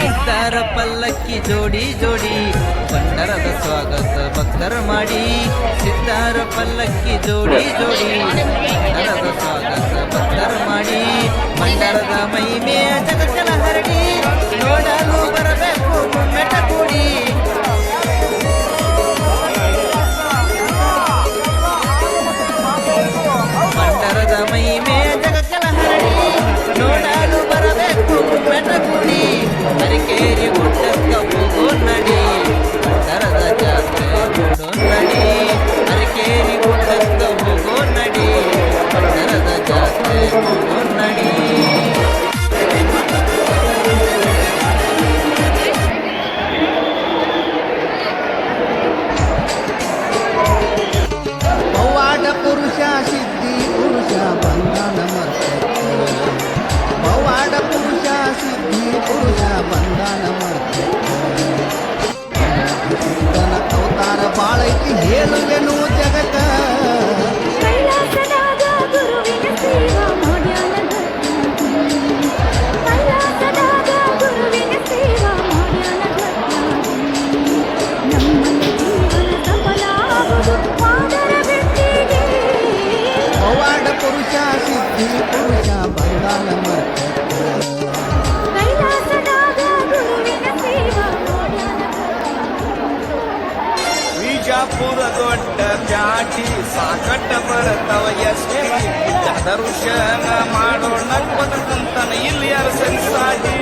ಸಿದ್ಧಾರ ಪಲ್ಲಕ್ಕಿ ಜೋಡಿ ಜೋಡಿ ಬಂಡರದ ಸ್ವಾಗತ ಭಕ್ತರ ಮಾಡಿ. ಸೀತಾರ ಪಲ್ಲಕ್ಕಿ ಜೋಡಿ ಜೋಡಿ ಬಂಡರದ ಸ್ವಾಗತ ಭಕ್ತರ ಮಾಡಿ. ಮಂಡರದ ಮಹಿಮೆ ಜಗತ್ತೆಲ್ಲ ಹರಡಿ ನೋಡಲು ಬರಬೇಕು. ವಿಜಾಪುರ ದೊಡ್ಡ ಚಾಟಿ ಸಾಕಟ್ಟ ಬರತವ ಎಷ್ಟೇ ದರ್ಶನ ಮಾಡೋಣ ಕುಂತನ ಇಲ್ಲಿ ಯಾರು ಸಂಸಾರಿ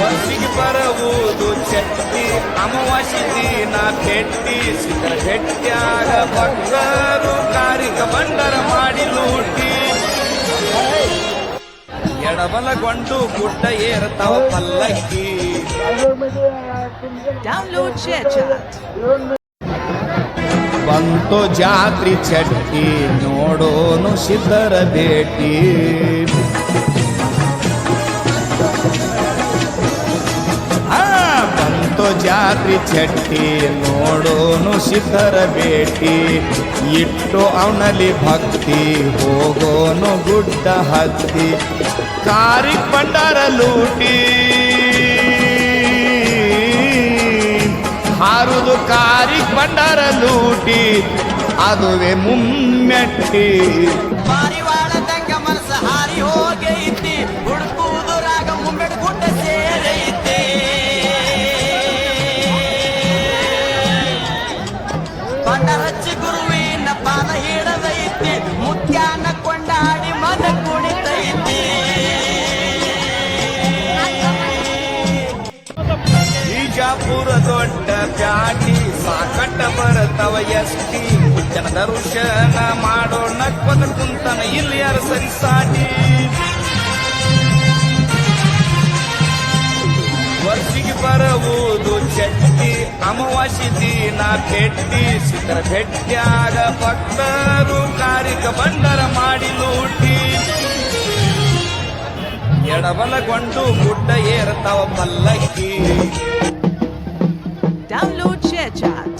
ವರ್ಷಿಗೆ ಬರುವುದು ಚಟ್ಟಿ ಅಮವಾಸಿ ದಿನ ಪೆಟ್ಟಿ ಸಿದ್ಧರ ಭೆಟ್ಟಿಯಾಗ ಭಕ್ತರು ಕಾರಿಕ ಬಂಡರ ಮಾಡಿ ಲೂಟಿ. ಎಡಬಲಗೊಂಡು ಗುಡ್ಡ ಏರ್ತಾವ ಪಲ್ಲಕ್ಕಿ Download ShareChat. ಬಂತು ಜಾತ್ರಿ ಚಟ್ಟಿ ನೋಡೋನು ಸಿದ್ಧರ ಭೇಟಿ ಆ, ಬಂತು ಜಾತ್ರಿ ಚಟ್ಟಿ ನೋಡೋನು ಸಿದ್ಧರ ಭೇಟಿ ಇಟ್ಟು ಅವನಲ್ಲಿ ಭಕ್ತಿ, ಹೋಗೋನು ಗುಡ್ಡ ಹತ್ತಿ ಕಾರಿ ಭಂಡಾರ ಲೂಟಿ. ಹಾರುದು ಕಾರಿ ಭಂಡಾರ ಲೂಟಿ, ಅದುವೆ ಮುಮ್ಮೆಟ್ಟಿ. ಬಿಜಾಪುರ ದೊಡ್ಡ ಪ್ಯಾಟಿ, ಸಾಕಟ್ಟ ಬರತವ ಎಷ್ಟಿ ಜನ ದರ್ಶನ ಮಾಡೋಣ ಕೊದ ಕುಂತನ ಇಲ್ಲಿ ಯಾರು ಸರಿಸಾಟಿ ವರ್ಷಿಗೆ ಬರುವುದು ಚಟ್ಟಿ, ಅಮಾವಾಸ್ಯ ದಿನ ಭೆಟ್ಟಿ ಸಿದ್ಧರ ಭೆಟ್ಟಿಯಾಗ ಭಕ್ತರು ಕಾರಿಕ ಬಂಡರ ಮಾಡಿ ಲೂಟಿ. ಎಡಬಲಗೊಂಡು ಗುಡ್ಡ ಏರ್ತಾವ ಪಲ್ಲಕ್ಕಿ. Download ShareChat.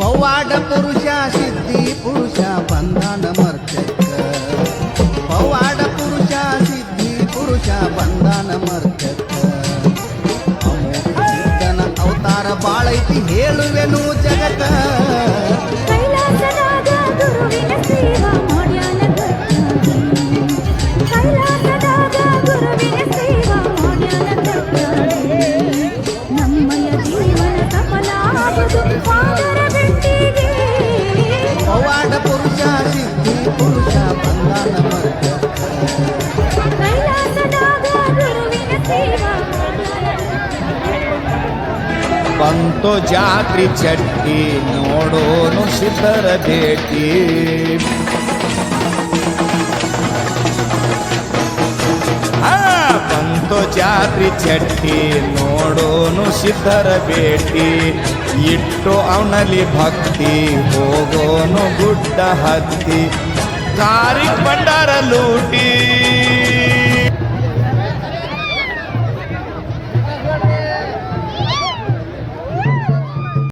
ಪವಾಡ ಪುರುಷ, ಸಿದ್ಧಿ ಪುರುಷ, ಬಂಧನ ಮರ್ತಕ್ಕ ಪವಾಡ ಪುರುಷ, ಸಿದ್ಧಿ ಪುರುಷ, ಬಂಧನ ಮರ್ತಕ್ಕ ಸಿದ್ಧನ ಅವತಾರ ಬಾಳೈತಿ, ಹೇಳುವೆನು ಬಂತು ಜಾತ್ರಿ ಚಟ್ಟಿ ನೋಡೋನು ಸಿದ್ಧರ ಭೇಟಿ. ಬಂತು ಜಾತ್ರಿ ಚಟ್ಟಿ ನೋಡೋನು ಸಿದ್ಧರ ಬೇಟಿ ಇಟ್ಟು ಅವನಲ್ಲಿ ಭಕ್ತಿ ಹೋಗೋನು ಗುಡ್ಡ ಹತ್ತಿ. ಕಾರಿ ಬಂಡಾರ ಲೂಟಿ.